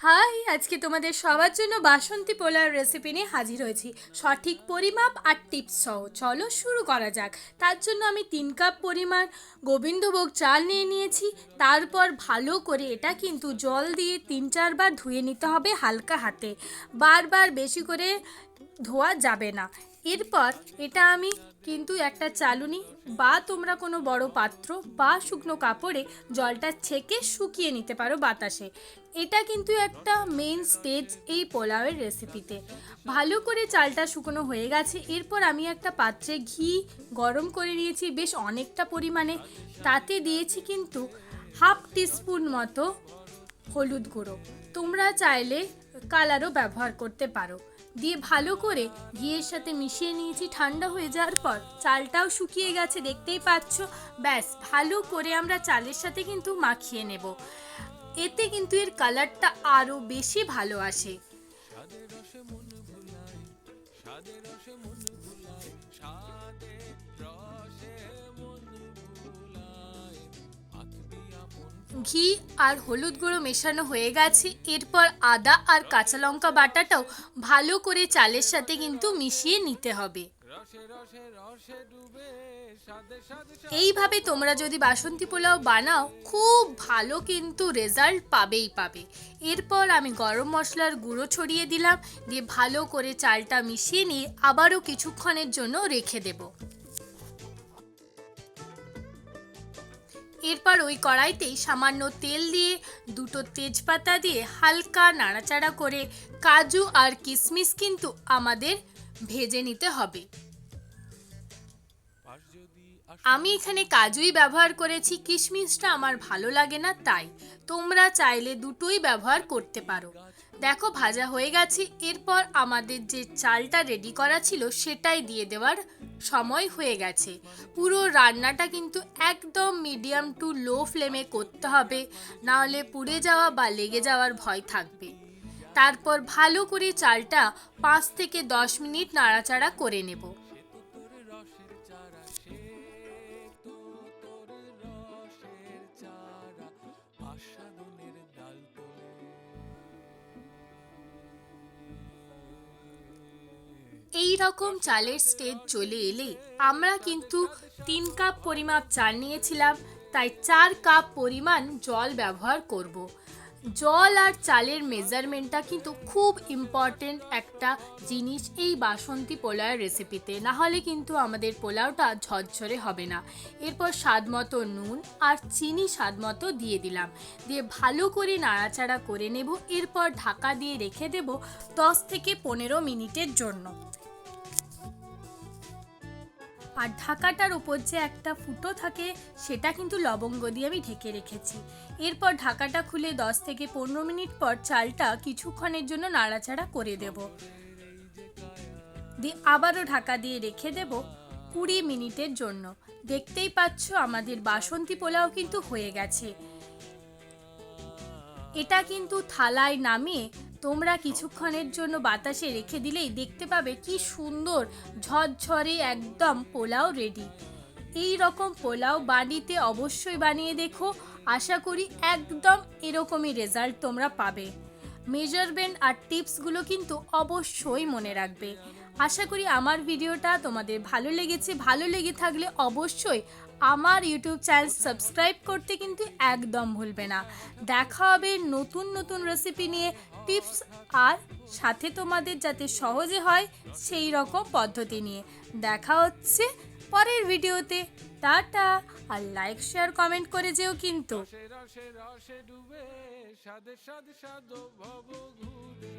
High, আজকে তোমাদের সবার জন্য বাসন্তী পোলার রেসিপি নিয়ে হাজির হয়েছি। সঠিক পরিমাপ আর টিপস সহ। চলো শুরু করা যাক। তার জন্য আমি তিন কাপ পরিমাণ গোবিন্দভোগ চাল নিয়ে নিয়েছি। তারপর ভালো করে এটা কিন্তু জল দিয়ে তিন চারবার ধুয়ে নিতে হবে হালকা হাতে। বারবার বেশি করে ধোয়া যাবে না। এরপর এটা আমি কিন্তু একটা চালুনি বা তোমরা কোনো বড় পাত্র বা শুকনো কাপড়ে জলটা ছেঁকে শুকিয়ে নিতে পারো বাতাসে। এটা কিন্তু একটা মেন স্টেজ এই পোলাওয়ের রেসিপিতে ভালো করে চালটা শুকনো হয়ে গেছে, এরপর আমি একটা পাত্রে ঘি গরম করে নিয়েছি বেশ অনেকটা পরিমাণে। তাতে দিয়েছি কিন্তু হাফ টিস্পুন মতো হলুদ গুঁড়ো। তোমরা চাইলে কালারও ব্যবহার করতে পারো। দিয়ে ভালো করে ঘিয়ের সাথে মিশিয়ে নিয়েছি, ঠান্ডা হয়ে যাওয়ার পর চালটাও শুকিয়ে গেছে, দেখতেই পাচ্ছ। ব্যাস, ভালো করে আমরা চালের সাথে কিন্তু মাখিয়ে নেব। এতে কিন্তু এর কালারটা আরও বেশি ভালো আসে। ঘি আর হলুদ গুঁড়ো মেশানো হয়ে গেছে। এরপর আদা আর কাঁচা লঙ্কা বাটাটাও ভালো করে চালের সাথে কিন্তু মিশিয়ে নিতে হবে। এইভাবে তোমরা যদি বাসন্তী পোলাও বানাও, খুব ভালো কিন্তু রেজাল্ট পাবেই পাবে। এরপর আমি গরম মশলার গুঁড়ো ছড়িয়ে দিলাম, দিয়ে ভালো করে চালটা মিশিয়ে নিয়ে আবারও কিছুক্ষণের জন্য রেখে দেবো। এরপর ওই কড়াইতেই সামান্য তেল দিয়ে দুটো তেজপাতা দিয়ে হালকা নাড়াচাড়া করে কাজু আর কিশমিশ কিন্তু আমাদের ভেজে নিতে হবে। আমি এখানে কাজুই ব্যবহার করেছি, কিশমিশটা আমার ভালো লাগে না, তাই। তোমরা চাইলে দুটোই ব্যবহার করতে পারো। দেখো, ভাজা হয়ে গেছে। এরপর আমাদের যে চালটা রেডি করা ছিল, সেটাই দিয়ে দেওয়ার সময় হয়ে গেছে। পুরো রান্নাটা কিন্তু একদম মিডিয়াম টু লো ফ্লেমে করতে হবে, নাহলে পুড়ে যাওয়া বা লেগে যাওয়ার ভয় থাকবে। তারপর ভালো করে চালটা পাঁচ থেকে দশ মিনিট নাড়াচাড়া করে নেব। এই রকম চালের স্টেজ চলে এলে আমরা কিন্তু তিন কাপ পরিমাপ চাল নিয়েছিলাম, তাই চার কাপ পরিমাণ জল ব্যবহার করব। জল আর চালের মেজারমেন্টটা কিন্তু খুব ইম্পর্টেন্ট একটা জিনিস এই বাসন্তী পোলাওয়ের রেসিপিতে না হলে কিন্তু আমাদের পোলাওটা ঝরঝরে হবে না। এরপর স্বাদ মতো নুন আর চিনি স্বাদ মতো দিয়ে দিলাম। দিয়ে ভালো করে নাড়াচাড়া করে নেব, এরপর ঢাকা দিয়ে রেখে দেব দশ থেকে পনেরো মিনিটের জন্য। আর ঢাকাটার উপর যে একটা ফুটো থাকে, সেটা কিন্তু লবঙ্গ দিয়ে আমি ঢেকে রেখেছি। এরপর ঢাকাটা খুলে দশ থেকে পনেরো মিনিট পর চালটা কিছুক্ষণের জন্য নাড়াচাড়া করে দেব। দিয়ে আবারও ঢাকা দিয়ে রেখে দেব কুড়ি মিনিটের জন্য। দেখতেই পাচ্ছ আমাদের বাসন্তী পোলাও কিন্তু হয়ে গেছে। এটা কিন্তু থালায় নামিয়ে তোমরা কিছুক্ষণের জন্য বাতাসে রেখে দিলেই দেখতে পাবে কি সুন্দর ঝরঝরে একদম পোলাও রেডি এই রকম পোলাও বাড়িতে অবশ্যই বানিয়ে দেখো। আশা করি একদম এরকমই রেজাল্ট তোমরা পাবে। মেজারমেন্ট আর টিপসগুলো কিন্তু অবশ্যই মনে রাখবে। আশা করি আমার ভিডিওটা তোমাদের ভালো লেগেছে। ভালো লেগে থাকলে অবশ্যই আমার ইউটিউব চ্যানেল সাবস্ক্রাইব করতে কিন্তু একদম ভুলবে না। দেখা হবে নতুন নতুন রেসিপি নিয়ে। টিপস আর সাথে তোমাদের যাতে সহজে হয় সেই রকম পদ্ধতি নিয়ে। দেখা হচ্ছে পরের ভিডিওতে। টাটা আর লাইক, শেয়ার, কমেন্ট করে যেও কিন্তু। সাদে, সাদ ভব ঘুরে